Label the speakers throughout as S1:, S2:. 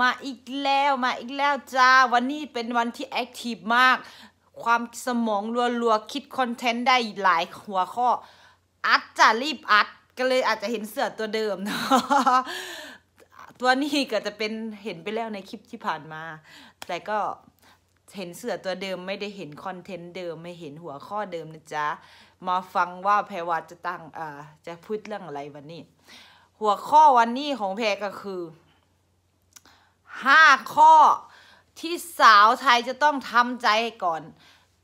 S1: มาอีกแล้วมาอีกแล้วจ้า วันนี้เป็นวันที่แอคทีฟมาก ความสมองรัวๆ คิดคอนเทนต์ได้หลายหัวข้อ อัดจะรีบอัด ก็เลยอาจจะเห็นเสือตัวเดิมเนาะตัวนี้ก็จะเป็นเห็นไปแล้วในคลิปที่ผ่านมา แต่ก็เห็นเสือตัวเดิมไม่ได้เห็นคอนเทนต์เดิมไม่เห็นหัวข้อเดิมนะจ๊ะ มาฟังว่าแพรวาจะตั้งอ่าจะพูดเรื่องอะไรวันนี้ หัวข้อวันนี้ของแพรก็คือ ห้าข้อที่สาวไทยจะต้องทำใจก่อน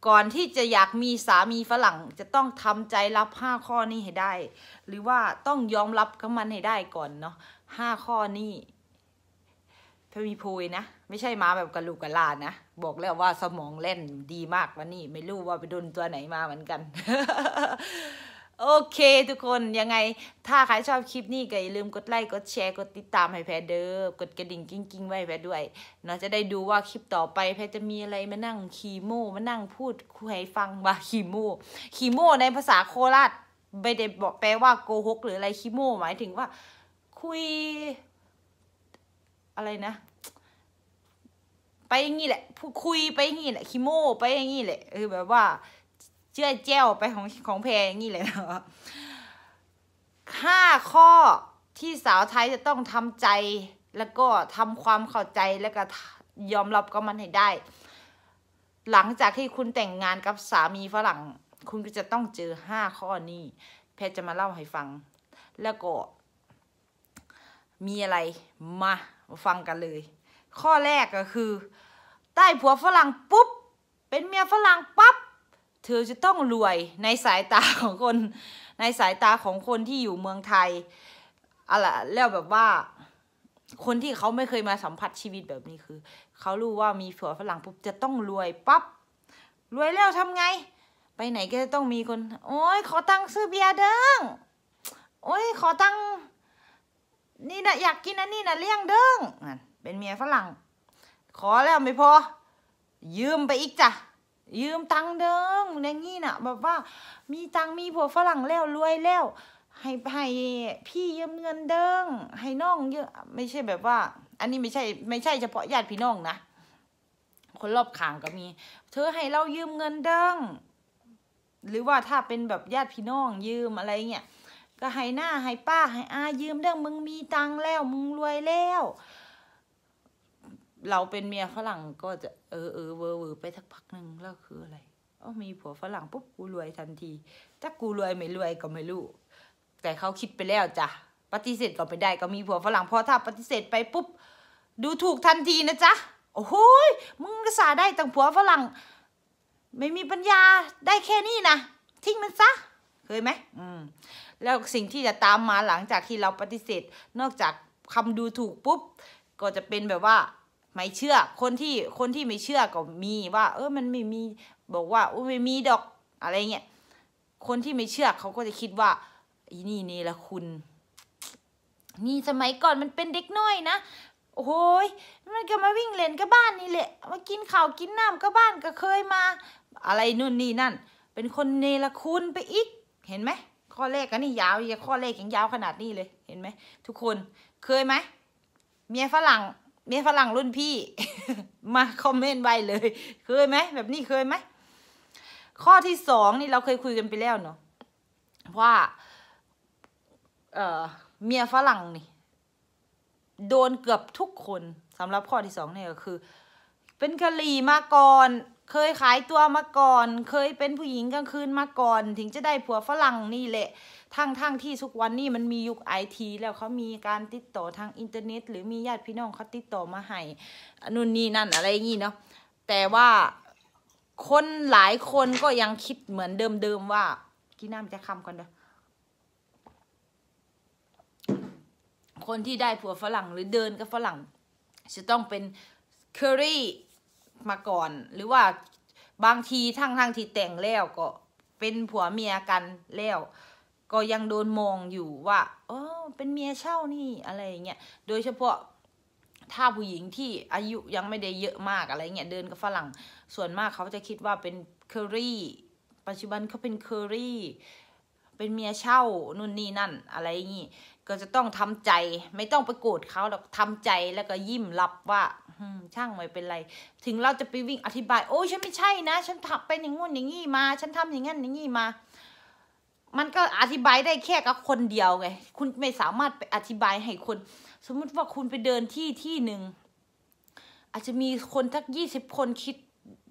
S1: ก่อนที่จะอยากมีสามีฝรั่งจะต้องทำใจรับห้าข้อนี้ให้ได้ หรือว่าต้องยอมรับกับมันให้ได้ก่อนเนาะห้าข้อนี้พมีโพยนะ ไม่ใช่มาแบบกระลูกกระลานะ บอกแล้วว่าสมองเล่นดีมากวันนี้ ไม่รู้ว่าไปโดนตัวไหนมาเหมือนกัน โอเคทุกคนยังไงถ้าใครชอบคลิปนี้ก็อย่าลืมกดไลค์กดแชร์กดติดตามให้แพรเด้อกดกระดิ่งกิ้งๆไว้แพรด้วยเนาะจะได้ดูว่าคลิปต่อไปแพรจะมีอะไรมานั่งคีโมมานั่งพูดคุยให้ฟังว่าคีโมคีโมในภาษาโคราชไม่ได้บอกแปลว่าโกหกหรืออะไรคีโมหมายถึงว่า คุย อะไรนะ ไปอย่างงี้แหละคุยไปอย่างงี้แหละคิโมไปอย่างงี้แหละเออแบบว่า เชื่อแจ้วไปของของแพรอย่างงี้เลยนะห้าข้อที่สาวไทยจะต้องทำใจ แล้วก็ทำความเข้าใจแล้วก็ยอมรับกับมันให้ได้ หลังจากที่คุณแต่งงานกับสามีฝรั่ง คุณก็จะต้องเจอห้าข้อนี้ แพรจะมาเล่าให้ฟัง แล้วก็ มีอะไรมาฟังกันเลย ข้อแรกก็คือ ได้ผัวฝรั่งปุ๊บ เป็นเมียฝรั่งปั๊บ เธอจะต้องรวยในสายตาของคน ในสายตาของคนที่อยู่เมืองไทยอะไรแล้วแบบว่า คนที่เขาไม่เคยมาสัมผัสชีวิตแบบนี้คือ เขารู้ว่ามีผัวฝรั่งปุ๊บจะต้องรวยปั๊บรวยแล้วทำไง ไปไหนก็จะต้องมีคน โอ้ยขอตังค์ซื้อเบียร์เด้งโอ้ยขอตังค์นี่นะอยากกินอันนี้นะเลี้ยงเด้งเป็นเมียฝรั่ง ขอแล้วไม่พอ ยืมไปอีกจ้ะ ยืมตังเดิงอย่างงี้น่ะ แบบว่ามีตังมีผัวฝรั่งแล้วรวยแล้ว ให้ให้พี่ยืมเงินเดิงให้น้องเยอะไม่ใช่แบบว่า อันนี้ไม่ใช่ไม่ใช่เฉพาะญาติพี่น้องนะคนรอบข้างก็มี เธอให้เรายืมเงินเดิงหรือว่าถ้าเป็นแบบญาติพี่น้องยืมอะไรเงี้ยก็ให้หน้าให้ป้าให้อายืมเรื่อมึงมีตังแล้วมึงรวยแล้ว เราเป็นเมียฝรั่งก็จะเออเออเวอร์เวอร์ไปสักพักหนึ่งแล้วคืออะไรอ๋อมีผัวฝรั่งปุ๊บกูรวยทันทีถ้ากูรวยไม่รวยก็ไม่รู้ แต่เขาคิดไปแล้วจ้ะปฏิเสธก็ไม่ได้ก็มีผัวฝรั่งพราะถ้าปฏิเสธไปปุ๊บ ดูถูกทันทีนะจ๊ะโอ้โหมึงก็สาได้ตั้งผัวฝรั่ง ไม่มีปัญญาได้แค่นี้นะทิ้งมันซะเคยไหมอืมแล้วสิ่งที่จะตามมาหลังจากที่เราปฏิเสธ นอกจากคำดูถูกปุ๊บ ก็จะเป็นแบบว่า ไม่เชื่อ คนที่คนที่ไม่เชื่อก็มีว่า เออมันไม่มีบอกว่าโอ้ไม่มีดอกอะไรเงี้ยคนที่ไม่เชื่อเขาก็จะคิดว่าอีนี่นี่ละคุณ นี่สมัยก่อนมันเป็นเด็กน้อยนะโอ้โหยมันก็มาวิ่งเล่นกับบ้านนี่แหละมากินข้าวกินน้ำกับบ้านก็เคยมา อะไรนู่นนี่นั่น เป็นคนเนรคุณไปอีก เห็นไหมข้อแรกกันนี่ยาวอย่าข้อแรกยังยาวขนาดนี้เลย เห็นไหมทุกคนเคยไหมเมียฝรั่ง เมียฝรั่งรุ่นพี่ มาคอมเมนต์ไว้เลย เคยไหมแบบนี้เคยไหมข้อที่สองนี่เราเคยคุยกันไปแล้วเนาะว่า เออเมียฝรั่งนี่ โดนเกือบทุกคนสำหรับข้อที่สองเนี่ยก็คือ เป็นกะหรี่มาก่อน เคยขายตัวมาก่อน เคยเป็นผู้หญิงกลางคืนมาก่อน ถึงจะได้ผัวฝรั่งนี่แหละ ทั้งทั้งที่ทุกวันนี้มันมียุคไอทีแล้วเขามีการติดต่อทางอินเทอร์เน็ต หรือมีญาติพี่น้องเขาติดต่อมาให้นู่นนี่นั่นอะไรอย่างงี้เนาะ แต่ว่าคนหลายคนก็ยังคิดเหมือนเดิมๆว่ากินน้ำจะคำก่อนเด้อคนที่ได้ผัวฝรั่งหรือเดินกับฝรั่ง จะต้องเป็นเคอรี่ มาก่อน หรือว่าบางทีทั้งทั้งที่แต่งแล้วก็เป็นผัวเมียกันแล้ว ก็ยังโดนมองอยู่ว่าเออเป็นเมียเช่านี่อะไรเงี้ยโดยเฉพาะถ้าผู้หญิงที่อายุยังไม่ได้เยอะมากอะไรเงี้ยเดินกับฝรั่งส่วนมากเขาจะคิดว่าเป็นเคอรี่ปัจจุบันเขาเป็นเคอรี่ เป็นเมียเช่านู่นนี่นั่น อะไรอย่างงี้ก็จะต้องทำใจ ไม่ต้องไปโกรธเขาหรอกทำใจแล้วก็ยิ้มรับว่าช่างไม่เป็นไร ถึงเราจะไปวิ่งอธิบาย โอ้ฉันไม่ใช่นะ ฉันทำเป็นอย่างงู้นอย่างงี้มา ฉันทำอย่างงั้นอย่างงี้มา มันก็อธิบายได้แค่กับคนเดียวไงคุณไม่สามารถไปอธิบายให้คน สมมุติว่าคุณไปเดินที่ที่หนึ่งอาจจะมีคนสักยี่สิบคนคิด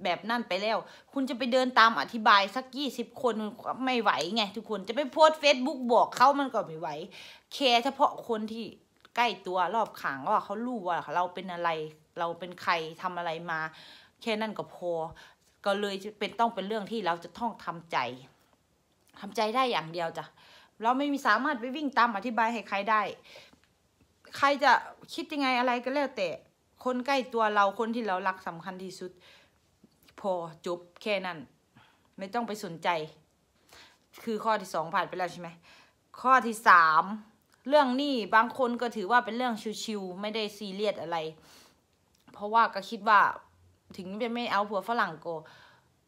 S1: แบบนั่นไปแล้ว คุณจะไปเดินตามอธิบายสักยี่สิบคนไม่ไหวไงทุกคนจะไปโพสเฟซบุ๊กบอกเขามันก็ไม่ไหวแค่เฉพาะคนที่ใกล้ตัวรอบข้างว่าเขารู้ว่าเราเป็นอะไรเราเป็นใครทำอะไรมา แค่นั้นก็พอ ก็เลยเป็นต้องเป็นเรื่องที่เราจะต้องทำใจทำใจได้อย่างเดียวจ้ะเราไม่มีสามารถไปวิ่งตามอธิบายให้ใครได้ ใครจะคิดยังไงอะไรก็แล้วแต่คนใกล้ตัวเราคนที่เรารักสำคัญที่สุด พอจบแค่นั้น ไม่ต้องไปสนใจ คือข้อที่สองผ่านไปแล้วใช่ไหมข้อที่สามเรื่องนี้บางคนก็ถือว่าเป็นเรื่องชิวๆไม่ได้ซีเรียสอะไร เพราะว่าก็คิดว่าถึงจะไม่เอาผัวฝรั่งก็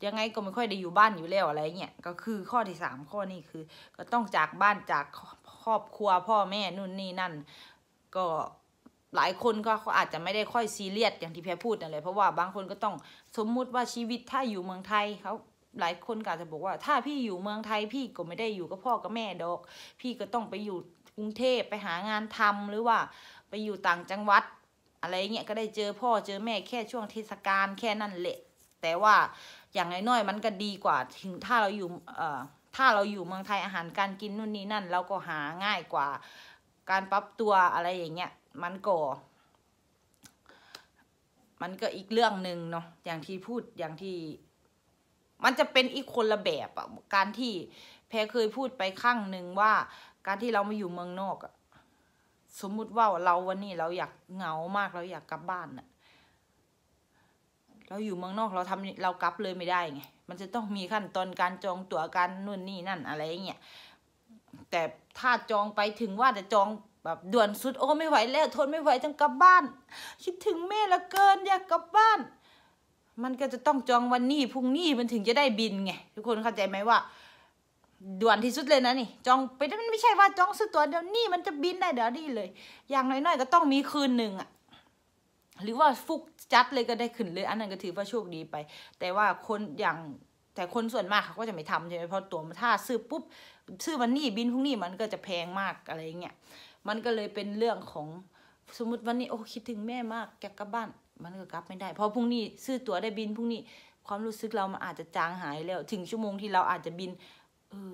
S1: ยังไงก็ไม่ค่อยได้อยู่บ้านอยู่แล้วอะไรเงี้ยก็คือข้อที่สามข้อนี้คือ ก็ต้องจากบ้านจากครอบครัวพ่อแม่นู่นนี่นั่น ก็ หลายคนก็อาจจะไม่ได้ค่อยซีเรียสอย่างที่แพรพูดนั่นแหละเพราะว่าบางคนก็ต้องสมมุติว่าชีวิตถ้าอยู่เมืองไทยเขาหลายคนก็อาจจะบอกว่า ถ้าพี่อยู่เมืองไทยพี่ก็ไม่ได้อยู่กับพ่อกับแม่ดอก พี่ก็ต้องไปอยู่กรุงเทพไปหางานทำหรือว่าไปอยู่ต่างจังหวัด อะไรเงี้ยก็ได้เจอพ่อเจอแม่แค่ช่วงเทศกาลแค่นั้นแหละ แต่ว่าอย่างน้อยๆมันก็ดีกว่าถึงถ้าเราอยู่เอ่อถ้าเราอยู่เมืองไทยอาหารการกินนู่นนี่นั่นเราก็หาง่ายกว่าการปรับตัวอะไรอย่างเงี้ย มันก็ มันก็อีกเรื่องหนึ่งเนาะอย่างที่พูดอย่างที่ มันจะเป็นอีกคนละแบบอะการที่แพรเคยพูดไปครั้งหนึ่งว่า การที่เรามาอยู่เมืองนอกอะสมมุติว่าเราวันนี้เราอยากเหงามากเราอยากกลับบ้านอะเราอยู่เมืองนอกเราทำเรากลับเลยไม่ได้ไงมันจะต้องมีขั้นตอนการจองตั๋วการนู่นนี่นั่นอะไรเงี้ยแต่ถ้าจองไปถึงว่าจะจอง แบบด่วนสุดโอ้ไม่ไหวแล้วทนไม่ไหวจังกลับบ้าน คิดถึงแม่ละเกินอยากกลับบ้าน มันก็จะต้องจองวันนี้พรุ่งนี้มันถึงจะได้บินไงทุกคนเข้าใจไหมว่า ด่วนที่สุดเลยนะนี่ จองไปมันไม่ใช่ว่าจองซื้อตั๋วเดี๋ยวนี้มันจะบินได้เดี๋ยวนี้เลย อย่างน้อยๆก็ต้องมีคืนหนึ่งอะหรือว่าฟุกจัดเลยก็ได้ขึ้นเลย อันนั้นก็ถือว่าโชคดีไป แต่ว่าคนอย่างแต่คนส่วนมากเขาก็จะไม่ทำใช่ไหมเพราะตั๋วถ้าซื้อปุ๊บซื้อวันนี้บินพรุ่งนี้มันก็จะแพงมากอะไรเงี้ย มันก็เลยเป็นเรื่องของสมมติวันนี้โอ้คิดถึงแม่มากแกกลับบ้าน มันก็กลับไม่ได้ เพราะพรุ่งนี้ซื้อตั๋วได้บินพรุ่งนี้ความรู้สึกเรามันอาจจะจางหายแล้ว ถึงชั่วโมงที่เราอาจจะบิน เออ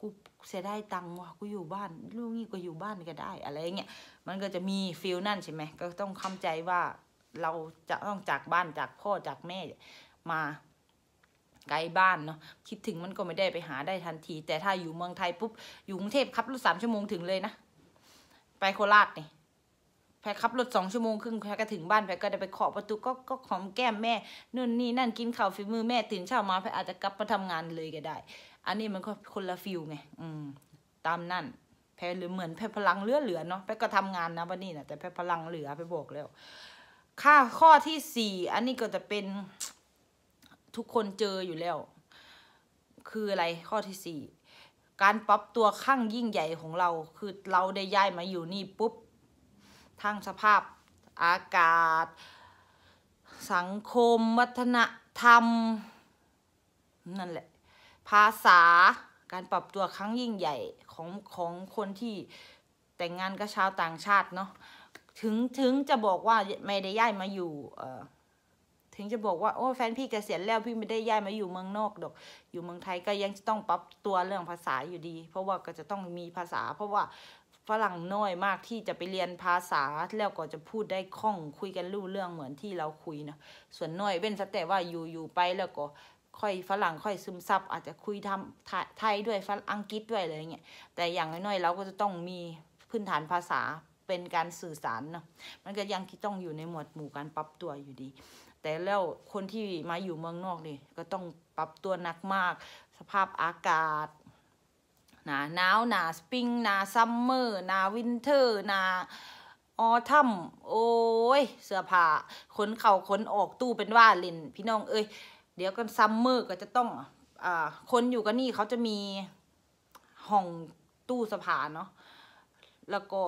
S1: กูเสียได้ตังค์ว่ะกูอยู่บ้านลูกนี่ก็อยู่บ้านก็ได้อะไรเงี้ยมันก็จะมีฟิลนั่นใช่ไหมก็ต้องคำใจว่าเราจะต้องจากบ้านจากพ่อจากแม่มาไกลบ้านเนาะคิดถึงมันก็ไม่ได้ไปหาได้ทันที แต่ถ้าอยู่เมืองไทยปุ๊บอยู่กรุงเทพขับรถสามชั่วโมงถึงเลยนะ ไปโคราชนี่แพขับรถสองชั่วโมงครึ่งแพก็ถึงบ้านแพก็ได้ไปเคาะประตูก็ก็หอมแก้มแม่นู่นนี่นั่นกินข้าวฝีมือแม่ตื่นเช้ามาแพอาจจะกลับมาทำงานเลยก็ได้ อันนี้มันก็คนละฟิลไงอืมตามนั่นแพหรือเหมือนแพพลังเหลือเหลือเนาะแพก็ทำงานนะวันนี้นะแต่แพพลังเหลือไปบอกแล้ว ค่าข้อที่สี่อันนี้ก็จะเป็นทุกคนเจออยู่แล้ว คืออะไรข้อที่สี่ การปรับตัวขั้งยิ่งใหญ่ของเรา คือเราได้ย้ายมาอยู่นี่ปุ๊บทั้งสภาพอากาศ สังคม วัฒนธรรม นั่นแหละ ภาษาการปรับตัวครั้งยิ่งใหญ่ของของคนที่แต่งงานกับชาวต่างชาติเนาะถึงถึงจะบอกว่าไม่ได้ย้ายมาอยู่เอ ถึงจะบอกว่าโอ้แฟนพี่เกษียณแล้วพี่ไม่ได้ย้ายมาอยู่เมืองนอกดอก อยู่เมืองไทยก็ยังจะต้องปรับตัวเรื่องภาษาอยู่ดี เพราะว่าก็จะต้องมีภาษา เพราะว่าฝรั่งน้อยมากที่จะไปเรียนภาษาแล้วก็จะพูดได้คล่องคุยกันรู้เรื่องเหมือนที่เราคุยนะส่วนน้อยเป็นแต่ว่าอยู่อยู่ไปแล้วก็ค่อยฝรั่งค่อยซึมซับอาจจะคุยทำไทยด้วยฝรั่งอังกฤษด้วยอะไรเงี้ยแต่อย่างน้อยๆเราก็จะต้องมีพื้นฐานภาษาเป็นการสื่อสารเนาะมันก็ยังต้องอยู่ในหมวดหมู่การปรับตัวอยู่ดี แต่แล้วคนที่มาอยู่เมืองนอกนี่ก็ต้องปรับตัวหนักมาก สภาพอากาศหนาหนาวหนาสปริงหนาซัมเมอร์หนาวินเทอร์หนาออทัมโอ้ย เสื้อผ้าขนเข่าขนออกตู้เป็นว่าลินพี่น้องเอ้ยเดี๋ยวกันซัมเมอร์ก็จะต้องอ่าคนอยู่กันนี่เขาจะมีห้องตู้สภาเนาะแล้วก็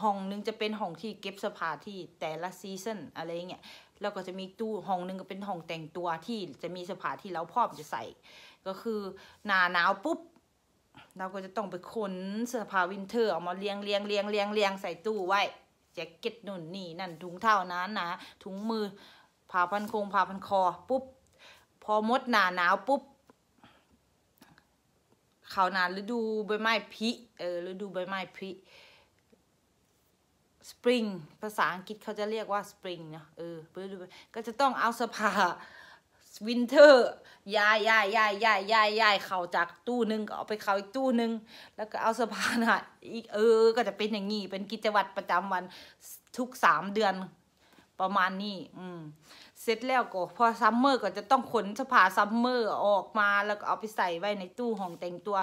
S1: ห้องนึงจะเป็นห้องที่เก็บเสื้อผ้าที่แต่ละซีซันอะไรเงี้ย แล้วก็จะมีตู้ห้องนึงก็เป็นห้องแต่งตัวที่จะมีเสื้อผ้าที่เราพร้อมจะใส่ ก็คือหนาหนาวปุ๊บเราก็จะต้องไปขนเสื้อผ้าวินเทอร์เอามาเรียงเรียงเรียงเรียงเรียงใส่ตู้ไว้แจ็คเก็ตนุ่นนี่นั่นถุงเท้านั้นนะถุงมือผ้าพันคงผ้าพันคอปุ๊บพอมดหนาหนาวปุ๊บเขาวหนาฤดูใบไม้ผลิเออฤดูใบไม้ผ สปริงภาษาอังกฤษเขาจะเรียกว่าสปริงเนาะเออฤดูก็จะต้องเอาเสื้อผ้าวินเทอร์ย้ายย้ายย้ายย้ายย้ายย้ายเข่าจากตู้หนึ่งก็เอาไปเข่าอีกตู้หนึ่งแล้วก็เอาเสื้อผ้าน่ะอีกเออ ก็จะเป็นอย่างงี้เป็นกิจวัตรประจำวันทุกสามเดือนประมาณนี้ อืม เสร็จแล้วก็พอซัมเมอร์ก็จะต้องขนเสื้อผ้าซัมเมอร์ออกมาแล้วก็เอาไปใส่ไว้ในตู้ห้องแต่งตัว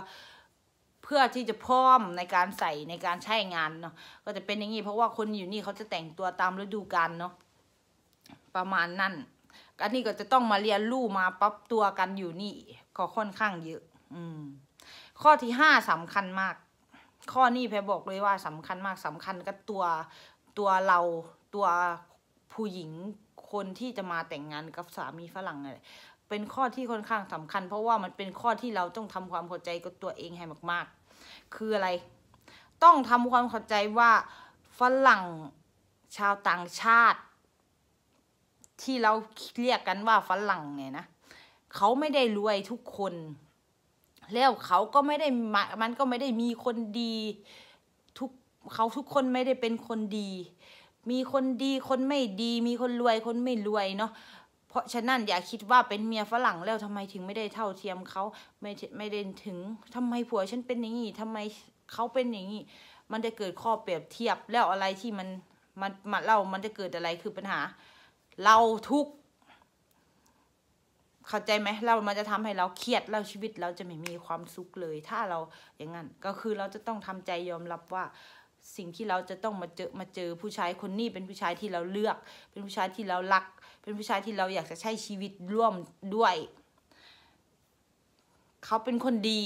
S1: เพื่อที่จะพร้อมในการใส่ในการใช้งานเนาะก็จะเป็นอย่างนี้เพราะว่าคนอยู่นี่เขาจะแต่งตัวตามฤดูกาลเนาะประมาณนั่นอันนี้ก็จะต้องมาเรียนรู้มาปรับตัวกันอยู่นี่ก็ค่อนข้างเยอะ อืม ข้อที่ห้าสำคัญมาก ข้อนี้แพรบอกเลยว่าสำคัญมากสำคัญกับตัวตัวเราตัวผู้หญิงคนที่จะมาแต่งงานกับสามีฝรั่งเนี่ยเป็นข้อที่ค่อนข้างสำคัญ เพราะว่ามันเป็นข้อที่เราต้องทำความเข้าใจกับตัวเองให้มากๆ คืออะไร ต้องทำความเข้าใจว่าฝรั่งชาวต่างชาติ ที่เราเรียกกันว่าฝรั่งเนี่ยนะเขาไม่ได้รวยทุกคน แล้วเขาก็ไม่ได้มันก็ไม่ได้มีคนดีทุกเขาทุกคนไม่ได้เป็นคนดี มีคนดีคนไม่ดี มีคนรวยคนไม่รวยเนาะ เพราะฉะนั้นอย่าคิดว่าเป็นเมียฝรั่งแล้วทำไมถึงไม่ได้เท่าเทียมเขาไม่ไม่ได้ถึงทำไมผัวฉันเป็นอย่างนี้ทำไมเขาเป็นอย่างนี้มันจะเกิดข้อเปรียบเทียบแล้วอะไรที่มันมันมาเล่ามันจะเกิดอะไรคือปัญหา เราทุกเข้าใจไหมเรามันจะทำให้เราเครียดเราชีวิตเราจะไม่มีความสุขเลย ถ้าเราอย่างนั้นก็คือเราจะต้องทำใจยอมรับว่าสิ่งที่เราจะต้องมาเจอมาเจอผู้ชายคนนี้เป็นผู้ชายที่เราเลือก เป็นผู้ชายที่เรารัก เป็นผู้ชายที่เราอยากจะใช้ชีวิตร่วมด้วย เขาเป็นคนดี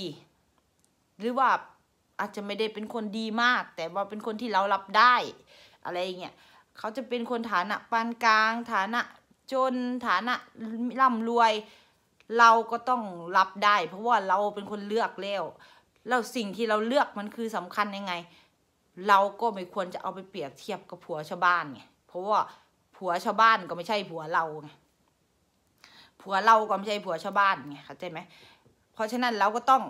S1: หรือว่าอาจจะไม่ได้เป็นคนดีมาก แต่ว่าเป็นคนที่เรารับได้อะไรเงี้ยเขาจะเป็นคนฐานะปานกลาง ฐานะจนฐานะร่ำรวย เราก็ต้องรับได้ เพราะว่าเราเป็นคนเลือกแล้วแล้วสิ่งที่เราเลือกมันคือสำคัญยังไง เราก็ไม่ควรจะเอาไปเปรียบเทียบกับผัวชาวบ้านไงเพราะว่า ผัวชาวบ้านก็ไม่ใช่ผัวเราไงผัวเราก็ไม่ใช่ผัวชาวบ้านไงเข้าใจไหมเพราะฉะนั้นเราก็ต้อง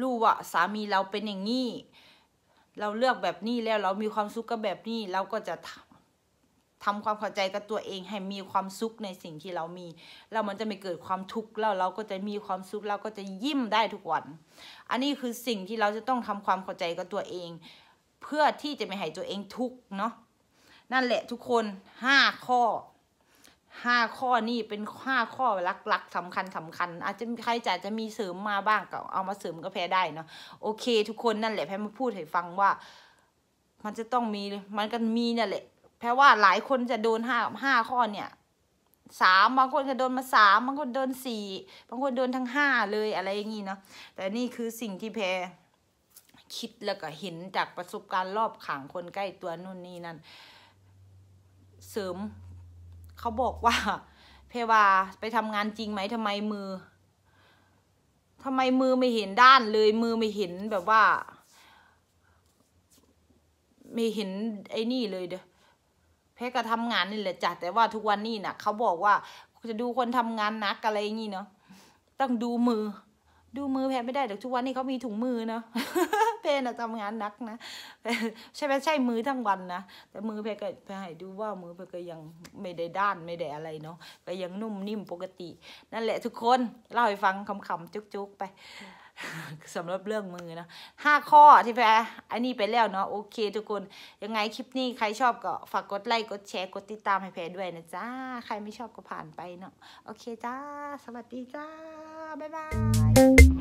S1: รู้ว่าสามีเราเป็นอย่างนี้เราเลือกแบบนี้แล้วเรามีความสุขกับแบบนี้เราก็จะทำความเข้าใจกับตัวเองให้มีความสุขในสิ่งที่เรามี แล้วมันจะไม่เกิดความทุกข์แล้วเราก็จะมีความสุขเราก็จะยิ้มได้ทุกวัน อันนี้คือสิ่งที่เราจะต้องทำความเข้าใจกับตัวเอง เพื่อที่จะไม่ให้ตัวเองทุกข์เนาะ นั่นแหละทุกคนห้าข้อห้าข้อนี่เป็นห้าข้อหลักๆสำคัญสำคัญ อาจจะใครจะจะมีเสริมมาบ้างก็เอามาเสริมก็แพ้ได้เนาะโอเค ทุกคนนั่นแหละแพ้มาพูดให้ฟังว่า มันจะต้องมีมันก็มีเนี่ยแหละแพ้ว่าหลายคนจะโดนห้าห้าข้อเนี่ยสามบางคนก็โดนมาสามบางคนโดนสี่บางคนโดนทั้งห้าเลยอะไรอย่างงี้เนาะแต่นี่คือสิ่งที่แพรคิดแล้วก็เห็นจากประสบการณ์รอบขังคนใกล้ตัวนู่นนี่นั่น เสริม เขาบอกว่า เพวาไปทำงานจริงไหมทำไมมือทำไมมือไม่เห็นด้านเลยมือไม่เห็นแบบว่า ไม่เห็นไอ้นี่เลยเด้อเพก็ทำงานนี่แหละจ้ะแต่ว่าทุกวันนี้น่ะ เขาบอกว่าจะดูคนทำงานนักอะไรอย่างนี้เนาะต้องดูมือ ดูมือแพนไม่ได้แต่ทุกวันนี้เขามีถุงมือเนาะเพนทำงานนักนะใช่ไหมใช่มือทั้งวันนะแต่มือแพก็ไปให้ดูว่ามือแพก็ยังไม่ได้ด้านไม่ได้อะไรเนาะก็ยังนุ่มนิ่มปกติ นั่นแหละทุกคนเล่าให้ฟังคำๆจุกๆไป สำหรับเรื่องมือนะห้าข้อที่แพรอันนี้ไปแล้วเนาะโอเค ทุกคนยังไงคลิปนี้ใครชอบก็ฝากกดไลค์กดแชร์กดติดตามให้แพรด้วยนะจ้าใครไม่ชอบก็ผ่านไปเนาะโอเคจ้า สวัสดีจ้า บ๊ายบาย